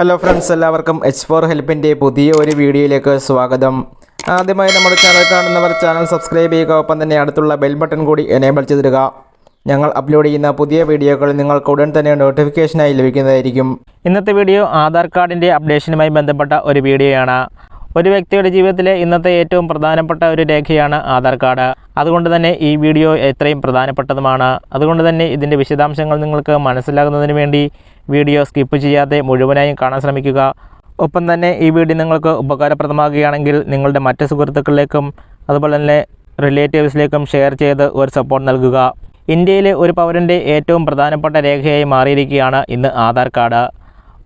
Hello friends എല്ലാവർക്കും H four ഹെൽപ്പിന്റെ പുതിയ ഒരു വീഡിയോയിലേക്ക് സ്വാഗതം. ആദ്യമായി നമ്മുടെ ചാനൽ കാണുന്നവർ ചാനൽ സബ്സ്ക്രൈബ് ചെയ്യുക ഒപ്പം തന്നെ അടുത്തുള്ള ബെൽ ബട്ടൺ കൂടി എനേബിൾ ചെയ്തിടുക. ഞങ്ങൾ അപ്ലോഡ് ചെയ്യുന്ന പുതിയ വീഡിയോകൾ നിങ്ങൾക്ക് ഉടൻ തന്നെ നോട്ടിഫിക്കേഷനായി ലഭിക്കുന്നതായിരിക്കും. ഇന്നത്തെ വീഡിയോ ആധാർ കാർഡിന്റെ അപ്ഡേഷനുമായി ബന്ധപ്പെട്ട ഒരു വീഡിയോയാണ്. ഒരു വ്യക്തിയുടെ ജീവിതത്തിലെ ഇന്നത്തെ ഏറ്റവും പ്രധാനപ്പെട്ട ഒരു രേഖയാണ് ആധാർ കാർഡ്. അതുകൊണ്ട് തന്നെ ഈ വീഡിയോ എത്രയും പ്രധാനപ്പെട്ടതുമാണ്. അതുകൊണ്ട് തന്നെ ഇതിന്റെ വിശദാംശങ്ങൾ നിങ്ങൾക്ക് മനസ്സിലാകുന്നതിന് വേണ്ടി വീഡിയോ സ്കിപ്പ് ചെയ്യാതെ മുഴുവനായും കാണാൻ ശ്രമിക്കുക. ഒപ്പം തന്നെ ഈ വീഡിയോ നിങ്ങൾക്ക് ഉപകാരപ്രദമാകുകയാണെങ്കിൽ നിങ്ങളുടെ മറ്റ് സുഹൃത്തുക്കളിലേക്കും അതുപോലെ തന്നെ റിലേറ്റീവ്സിലേക്കും ഷെയർ ചെയ്ത് ഒരു സപ്പോർട്ട് നൽകുക. ഇന്ത്യയിലെ ഒരു പൗരന്റെ ഏറ്റവും പ്രധാനപ്പെട്ട രേഖയായി മാറിയിരിക്കുകയാണ് ഇന്ന് ആധാർ കാർഡ്.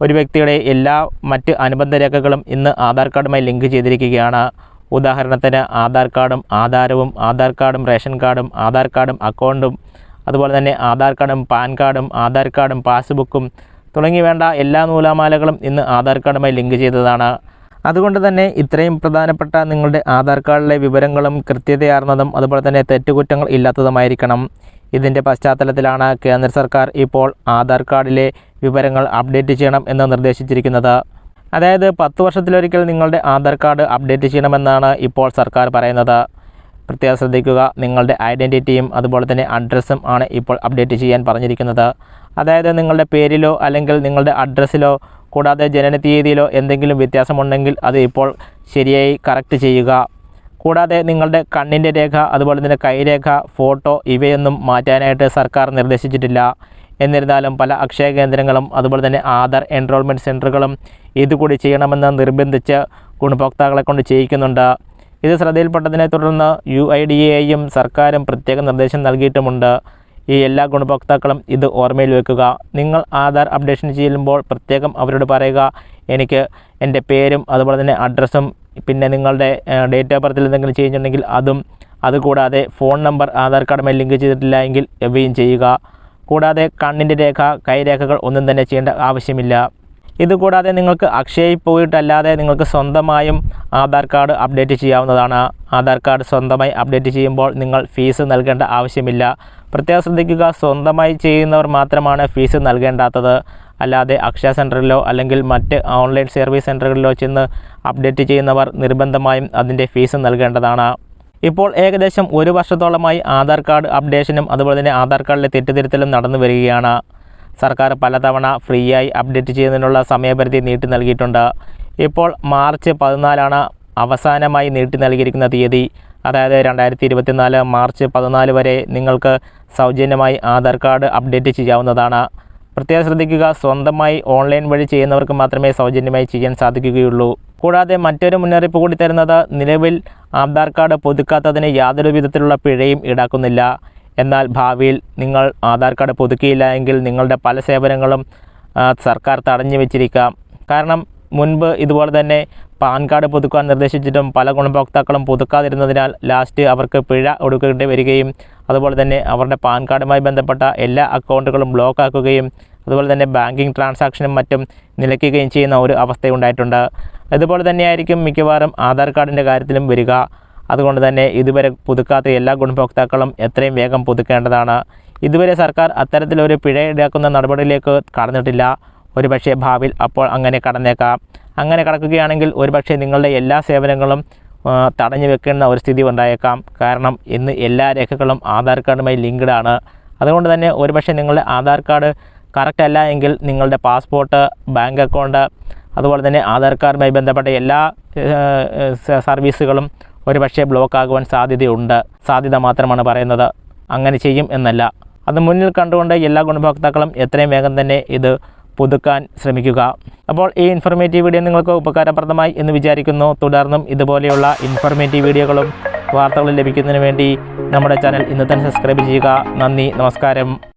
ഒരു വ്യക്തിയുടെ എല്ലാ മറ്റ് അനുബന്ധ രേഖകളും ഇന്ന് ആധാർ കാർഡുമായി ലിങ്ക് ചെയ്തിരിക്കുകയാണ്. ഉദാഹരണത്തിന് ആധാർ കാർഡും ആധാരവും ആധാർ കാർഡും റേഷൻ കാർഡും ആധാർ കാർഡും അക്കൗണ്ടും അതുപോലെ തന്നെ ആധാർ കാർഡും പാൻ കാർഡും ആധാർ കാർഡും പാസ്ബുക്കും തുടങ്ങി വേണ്ട എല്ലാ നൂലാമാലകളും ഇന്ന് ആധാർ കാർഡുമായി ലിങ്ക് ചെയ്തതാണ്. അതുകൊണ്ട് തന്നെ ഇത്രയും പ്രധാനപ്പെട്ട നിങ്ങളുടെ ആധാർ കാർഡിലെ വിവരങ്ങളും കൃത്യതയാർന്നതും അതുപോലെ തന്നെ തെറ്റുകുറ്റങ്ങൾ ഇല്ലാത്തതുമായിരിക്കണം. ഇതിന്റെ പശ്ചാത്തലത്തിലാണ് കേന്ദ്ര സർക്കാർ ഇപ്പോൾ ആധാർ കാർഡിലെ വിവരങ്ങൾ അപ്ഡേറ്റ് ചെയ്യണം എന്ന് നിർദ്ദേശിച്ചിരിക്കുന്നത്. അതായത് പത്ത് വർഷത്തിലൊരിക്കൽ നിങ്ങളുടെ ആധാർ കാർഡ് അപ്ഡേറ്റ് ചെയ്യണമെന്നാണ് ഇപ്പോൾ സർക്കാർ പറയുന്നത്. പ്രത്യേകം ശ്രദ്ധിക്കുക നിങ്ങളുടെ ഐഡന്റിറ്റിയും അതുപോലെ തന്നെ അഡ്രസ്സും ആണ് ഇപ്പോൾ അപ്ഡേറ്റ് ചെയ്യാൻ പറഞ്ഞിരിക്കുന്നത്. അതായത് നിങ്ങളുടെ പേരിലോ അല്ലെങ്കിൽ നിങ്ങളുടെ അഡ്രസ്സിലോ കൂടാതെ ജനന തീയതിയിലോ എന്തെങ്കിലും വ്യത്യാസമുണ്ടെങ്കിൽ അത് ഇപ്പോൾ ശരിയായി കറക്റ്റ് ചെയ്യുക. കൂടാതെ നിങ്ങളുടെ കണ്ണിന്റെ രേഖ അതുപോലെ തന്നെ കൈരേഖ ഫോട്ടോ ഇവയൊന്നും മാറ്റാനായിട്ട് സർക്കാർ നിർദ്ദേശിച്ചിട്ടില്ല. എന്നിരുന്നാലും പല അക്ഷയ കേന്ദ്രങ്ങളും അതുപോലെ തന്നെ ആധാർ എൻറോൾമെന്റ് സെന്ററുകളും ഇതുകൂടി ചെയ്യണമെന്ന് നിർബന്ധിച്ച് ഗുണഭോക്താക്കളെ കൊണ്ട് ചെയ്യിക്കുന്നുണ്ട്. ഇത് ശ്രദ്ധയിൽപ്പെട്ടതിനെ തുടർന്ന് യു ഐ ഡി എയും സർക്കാരും പ്രത്യേക നിർദ്ദേശം നൽകിയിട്ടുമുണ്ട്. ഈ എല്ലാ ഗുണഭോക്താക്കളും ഇത് ഓർമ്മയിൽ വെക്കുക. നിങ്ങൾ ആധാർ അപ്ഡേഷൻ ചെയ്യുമ്പോൾ പ്രത്യേകം അവരോട് പറയുക. എനിക്ക് എന്റെ പേരും അതുപോലെ തന്നെ അഡ്രസ്സും പിന്നെ നിങ്ങളുടെ ഡേറ്റ് ഓഫ് ബർത്തിൽ എന്തെങ്കിലും ചേഞ്ച് ഉണ്ടെങ്കിൽ അതും അതുകൂടാതെ ഫോൺ നമ്പർ ആധാർ കാർഡുമായി ലിങ്ക് ചെയ്തിട്ടില്ല എങ്കിൽ എവയും ചെയ്യുക. കൂടാതെ കണ്ണിന്റെ രേഖ കൈരേഖകൾ ഒന്നും തന്നെ ചെയ്യേണ്ട ആവശ്യമില്ല. ഇതുകൂടാതെ നിങ്ങൾക്ക് അക്ഷയയിൽ പോയിട്ടല്ലാതെ നിങ്ങൾക്ക് സ്വന്തമായും ആധാർ കാർഡ് അപ്ഡേറ്റ് ചെയ്യാവുന്നതാണ്. ആധാർ കാർഡ് സ്വന്തമായി അപ്ഡേറ്റ് ചെയ്യുമ്പോൾ നിങ്ങൾ ഫീസ് നൽകേണ്ട ആവശ്യമില്ല. പ്രത്യേകം ശ്രദ്ധിക്കുക സ്വന്തമായി ചെയ്യുന്നവർ മാത്രമാണ് ഫീസ് നൽകേണ്ടാത്തത്. അല്ലാതെ അക്ഷയ സെന്ററിലോ അല്ലെങ്കിൽ മറ്റ് ഓൺലൈൻ സർവീസ് സെന്ററുകളിലോ ചെന്ന് അപ്ഡേറ്റ് ചെയ്യുന്നവർ നിർബന്ധമായും അതിന്റെ ഫീസ് നൽകേണ്ടതാണ്. ഇപ്പോൾ ഏകദേശം ഒരു വർഷത്തോളമായി ആധാർ കാർഡ് അപ്ഡേഷനും അതുപോലെ തന്നെ ആധാർ കാർഡിലെ തെറ്റുതിരുത്തലും നടന്നു വരികയാണ്. സർക്കാർ പലതവണ ഫ്രീ ആയി അപ്ഡേറ്റ് ചെയ്യുന്നതിനുള്ള സമയപരിധി നീട്ടി നൽകിയിട്ടുണ്ട്. ഇപ്പോൾ മാർച്ച് പതിനാലാണ് അവസാനമായി നീട്ടി നൽകിയിരിക്കുന്ന തീയതി. അതായത് രണ്ടായിരത്തി ഇരുപത്തിനാല് മാർച്ച് പതിനാല് വരെ നിങ്ങൾക്ക് സൗജന്യമായി ആധാർ കാർഡ് അപ്ഡേറ്റ് ചെയ്യാവുന്നതാണ്. പ്രത്യേകം ശ്രദ്ധിക്കുക സ്വന്തമായി ഓൺലൈൻ വഴി ചെയ്യുന്നവർക്ക് മാത്രമേ സൗജന്യമായി ചെയ്യാൻ സാധിക്കുകയുള്ളൂ. കൂടാതെ മറ്റൊരു മുന്നറിയിപ്പ് കൂടി തരുന്നത് നിലവിൽ ആധാർ കാർഡ് പുതുക്കാത്തതിന് യാതൊരു വിധത്തിലുള്ള പിഴയും ഈടാക്കുന്നില്ല. എന്നാൽ ഭാവിയിൽ നിങ്ങൾ ആധാർ കാർഡ് പുതുക്കിയില്ല എങ്കിൽ നിങ്ങളുടെ പല സേവനങ്ങളും സർക്കാർ തടഞ്ഞു വെച്ചിരിക്കാം. കാരണം മുൻപ് ഇതുപോലെ തന്നെ പാൻ കാർഡ് പുതുക്കാൻ നിർദ്ദേശിച്ചിട്ടും പല ഗുണഭോക്താക്കളും പുതുക്കാതിരുന്നതിനാൽ ലാസ്റ്റ് അവർക്ക് പിഴ ഒടുക്കേണ്ടി വരികയും അതുപോലെ തന്നെ അവരുടെ പാൻ കാർഡുമായി ബന്ധപ്പെട്ട എല്ലാ അക്കൗണ്ടുകളും ബ്ലോക്ക് ആക്കുകയും അതുപോലെ തന്നെ ബാങ്കിങ് ട്രാൻസാക്ഷനും മറ്റും നിലയ്ക്കുകയും ചെയ്യുന്ന ഒരു അവസ്ഥയുണ്ടായിട്ടുണ്ട്. അതുപോലെ തന്നെയായിരിക്കും മിക്കവാറും ആധാർ കാർഡിന്റെ കാര്യത്തിലും വരിക. അതുകൊണ്ട് തന്നെ ഇതുവരെ പുതുക്കാത്ത എല്ലാ ഗുണഭോക്താക്കളും എത്രയും വേഗം പുതുക്കേണ്ടതാണ്. ഇതുവരെ സർക്കാർ അത്തരത്തിലൊരു പിഴ ഈടാക്കുന്ന നടപടിയിലേക്ക് കടന്നിട്ടില്ല. ഒരുപക്ഷെ ഭാവിയിൽ അപ്പോൾ അങ്ങനെ കടന്നേക്കാം. അങ്ങനെ കടക്കുകയാണെങ്കിൽ ഒരുപക്ഷെ നിങ്ങളുടെ എല്ലാ സേവനങ്ങളും തടഞ്ഞു വെക്കുന്ന ഒരു സ്ഥിതി ഉണ്ടായേക്കാം. കാരണം ഇന്ന് എല്ലാ രേഖകളും ആധാർ കാർഡുമായി ലിങ്ക്ഡ് ആണ്. അതുകൊണ്ട് തന്നെ ഒരുപക്ഷെ നിങ്ങളുടെ ആധാർ കാർഡ് കറക്റ്റ് അല്ല എങ്കിൽ നിങ്ങളുടെ പാസ്പോർട്ട് ബാങ്ക് അക്കൗണ്ട് അതുപോലെ തന്നെ ആധാർ കാർഡുമായി ബന്ധപ്പെട്ട എല്ലാ സർവീസുകളും ഒരുപക്ഷെ ബ്ലോക്ക് ആകുവാൻ സാധ്യതയുണ്ട്. സാധ്യത മാത്രമാണ് പറയുന്നത്. അങ്ങനെ ചെയ്യും എന്നല്ല. അത് മുന്നിൽ കണ്ടുകൊണ്ട് എല്ലാ ഗുണഭോക്താക്കളും എത്രയും വേഗം തന്നെ ഇത് പുതുക്കാൻ ശ്രമിക്കുക. അപ്പോൾ ഈ ഇൻഫർമേറ്റീവ് വീഡിയോ നിങ്ങൾക്ക് ഉപകാരപ്രദമായി എന്ന് വിചാരിക്കുന്നു. തുടർന്നും ഇതുപോലെയുള്ള ഇൻഫർമേറ്റീവ് വീഡിയോകളും വാർത്തകളും ലഭിക്കുന്നതിന് വേണ്ടി നമ്മുടെ ചാനൽ ഇന്ന് തന്നെ സബ്സ്ക്രൈബ് ചെയ്യുക. നന്ദി നമസ്കാരം.